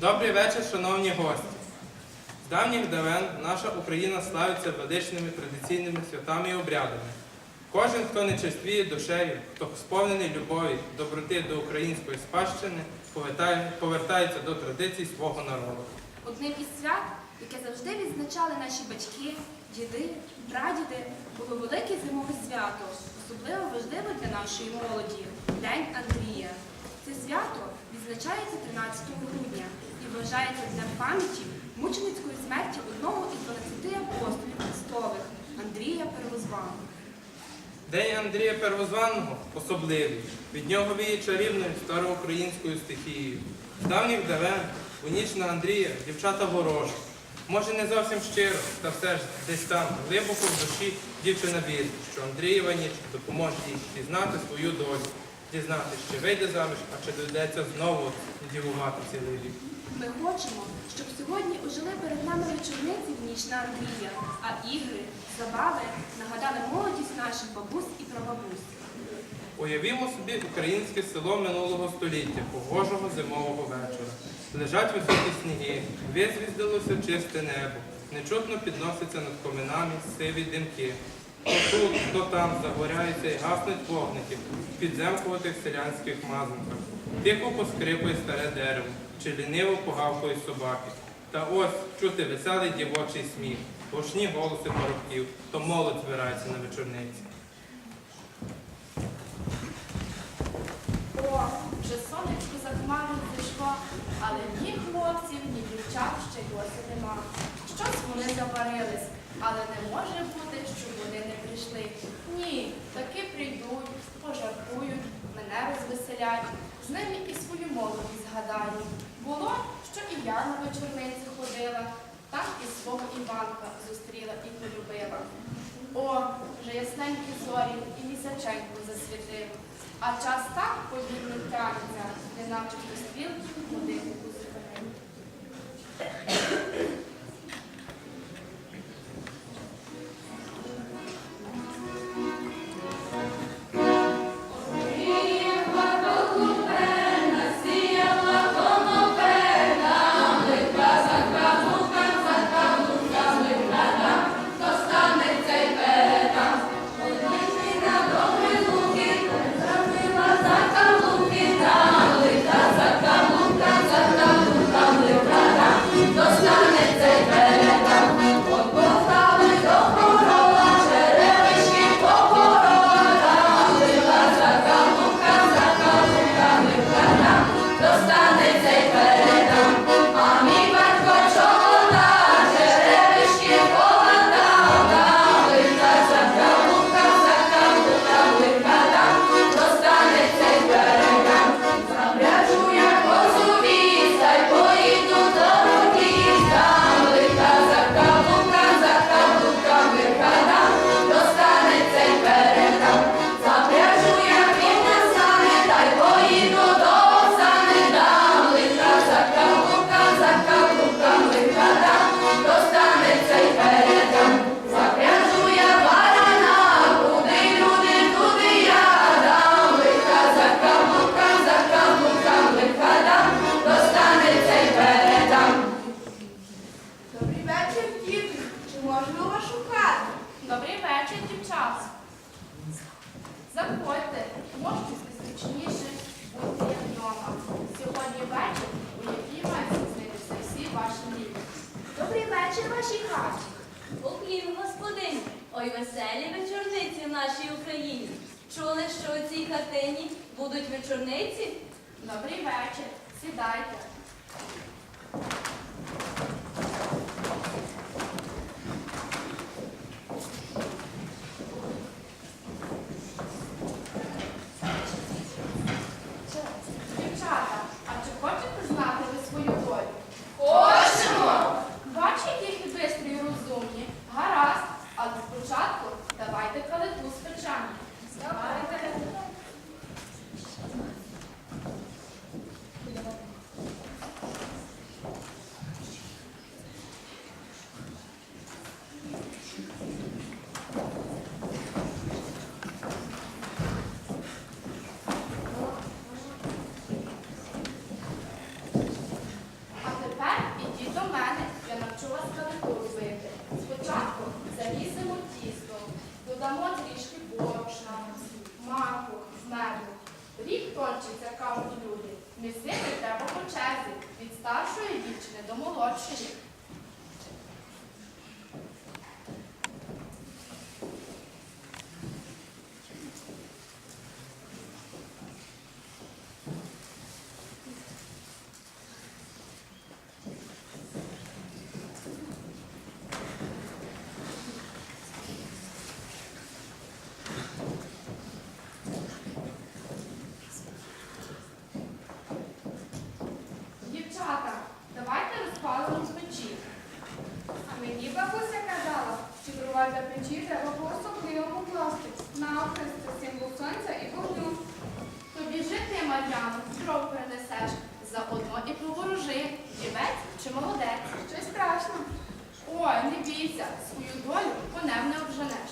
Добрий вечір, шановні гості. З давніх давен наша Україна славиться величними традиційними святами і обрядами. Кожен, хто не чествіє душею, хто сповнений любові, доброти до української спадщини, повертається до традицій свого народу. Одним із свят, яке завжди відзначали наші батьки, діди, прадіди, було велике зимове свято, особливо важливе для нашої молоді День Андрія. Це свято відзначається 13 грудня вважається днем пам'яті мученицької смерті одного із 12 апостолів Христових Андрія Первозваного. День Андрія Первозваного особливий. Від нього віє чарівною староукраїнською стихією. З давніх давен у ніч на Андрія дівчата ворожі. Може не зовсім щиро, та все ж десь там, глибоко в душі, дівчина вірить, що Андрієва ніч допоможе їй пізнати свою долю, дізнати, чи вийде заміж, а чи доведеться знову дівувати цілий рік. Ми хочемо, щоб сьогодні ожили перед нами вечорниці в ніч на Андрія, а ігри, забави нагадали молодість наших бабусь і прабабусь. Уявімо собі українське село минулого століття, погожого зимового вечора. Лежать високі сніги, визвіздилося чисте небо, нечутно підноситься над коминами сиві димки. То тут, то там загоряються і гаснуть вогники в підземкуватих селянських мазанках. Тихо поскрипує старе дерево, чи ліниво погавкують собаки. Та ось чути веселий дівочий сміх, гучні голоси парубків, то молодь збирається на вечорниці. О, вже сонечко за хмару зійшло, але ні хлопців, ні дівчат ще досі нема. Щось вони заварились, але не може бути, прийшли. Ні, таки прийдуть, пожартують, мене розвеселять, з ними і свою молодість згадаю. Було, що і я на вечорниці ходила, так і свого Іванка зустріла і полюбила. О, вже ясненькі зорі і місяченько засвітив. А час так повільно тягнеться, неначе хтось стрілки годиннику зупинив. Вечір, вашій хаті. Уклін, господині, ой веселі вечорниці в нашій Україні. Чули, що у цій хатині будуть вечорниці? Добрий вечір, сідайте. His бабуся казала, що для печі треба по-особливому класти. Навхрест це символ сонця і вогню. Тобі жити, ти, Мар'яно, дров принесеш, заодно і поворожи, дівець чи молодець. Щось страшно. Ой, не бійся, свою долю конем не обженеш.